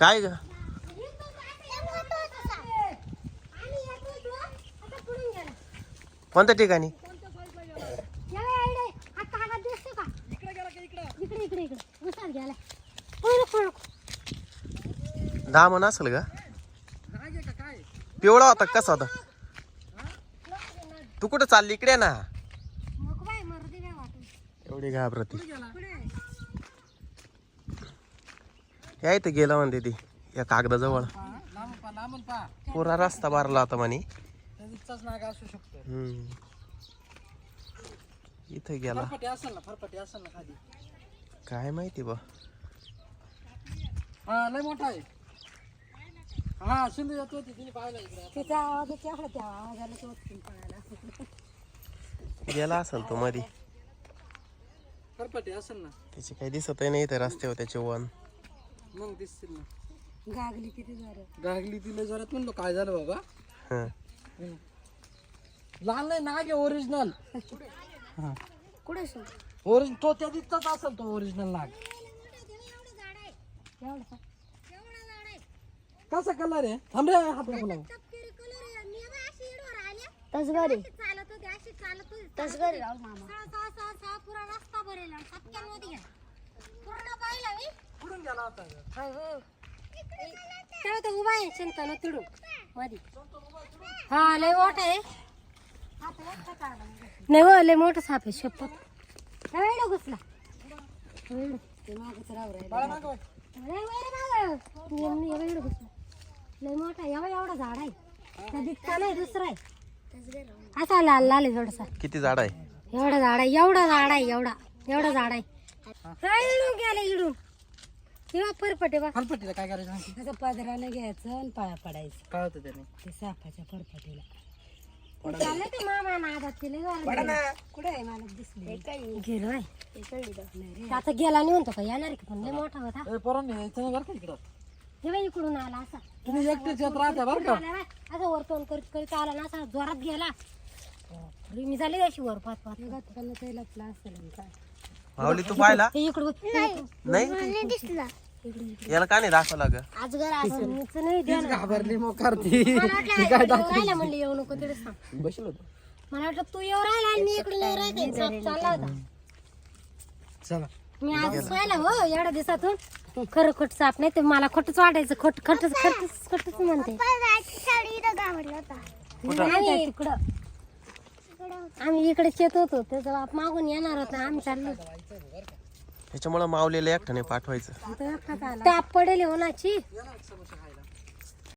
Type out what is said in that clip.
काय ग? कोणत्या ठिकाणी? दहा म्हण असेल का पिवळा होता का कसा होता? तू कुठं चालली? इकडे ना. एवढी घाबरती. या इथं गेला म्हणते ती या कागदाजवळ. पुरा रस्ता बारला होता म्हणे. त्याचाच नाग असू शकतो. हम्म. इथं गेला. फरफटी असेल ना फरफटी असेल ना खाली. काय माहिती बा. हा लय मोठा आहे. हा शिंदे येत होती तिने पाहिलं इकडे. गेला असेल तो मध्ये फरफटी असेल ना. त्याची काही दिसत नाही इथं रस्त्यावर त्याचे वन. मग दिसतील ना. गागली किती झालं? गागली तिला जरात म्हणलो काय झालं बाबा? हं. लाल नाही नाग आहे ओरिजिनल हा. कुठे सो ओरिजिन तो त्या दिसताच असेल तो ओरिजिनल नाग. कसा कलर आहे? थांब रे हात नको लावू. तसगारी तसगारी राव मामा कुठून तेव्हा तो उभा आहे चिंताना तिडू मधी हा लय मोठा आहे नाही हो लय मोठं साप आहे शपथ वेळ घुसला एवढं. बाळा मागं वळ. लय मागं. एवढं- एवढं लय मोठा आहे. एवढा एवढा झाड आहे त्या दिसता नाही दुसरा आहे असा लाल लाल आहे थोडासा किती झाड आहे एवढा झाड आहे एवढा झाड आहे एवढा एवढा झाड आहे हा, इडून गेला इडून तेव्हा परपटे बा. फरफटीला काय करायचं? असं पदरानं घ्यायचं आणि पाया पडायचं. काय होतं त्याने? ते सापाच्या परपटीला चाललं ते मामा नादात तिला कुठे आहे मला दिसले? गेलो आहे आता गेला नाही म्हणतो का? येणार आहे का पण? लय मोठा होता. ए, पोरांनी यायचं नाही बरं का इकडं? हे बाई इकडून आला असा. तुम्ही एकटेच येत राहता बरं का? आला बाय. असं वरतोन करीत करीत आला ना असा जोरात गेला. बापरे, मी झाली अशी वर पाच पाच त्याला काय? माऊली तू पाहिला हे इकडं नाही दिसला. याला का नाही दाखवला ग? आजगर असं नाही द्या ना. घाबरली मग करती. मला वाटलं येऊ राहिला म्हणलं येऊ नको तिथे सांग. बसलो होतो. मला वाटलं तू येऊ राहिला आणि मी इकडून येऊ राहिले. साप चालला होता. चला. मी आज पाहिला हो एवढ्या दिवसातून. खरं खोट साप नाही ते मला खोटच वाटायचं खोट खटच खटच खटच म्हणते. तिकडं आम्ही इकडे चेत होतो त्याचा बाप मागून येणार होता आम्ही चाललो. त्याच्यामुळं माऊलीला एकट्याने पाठवायचं. ताप पडेल उन्हाची.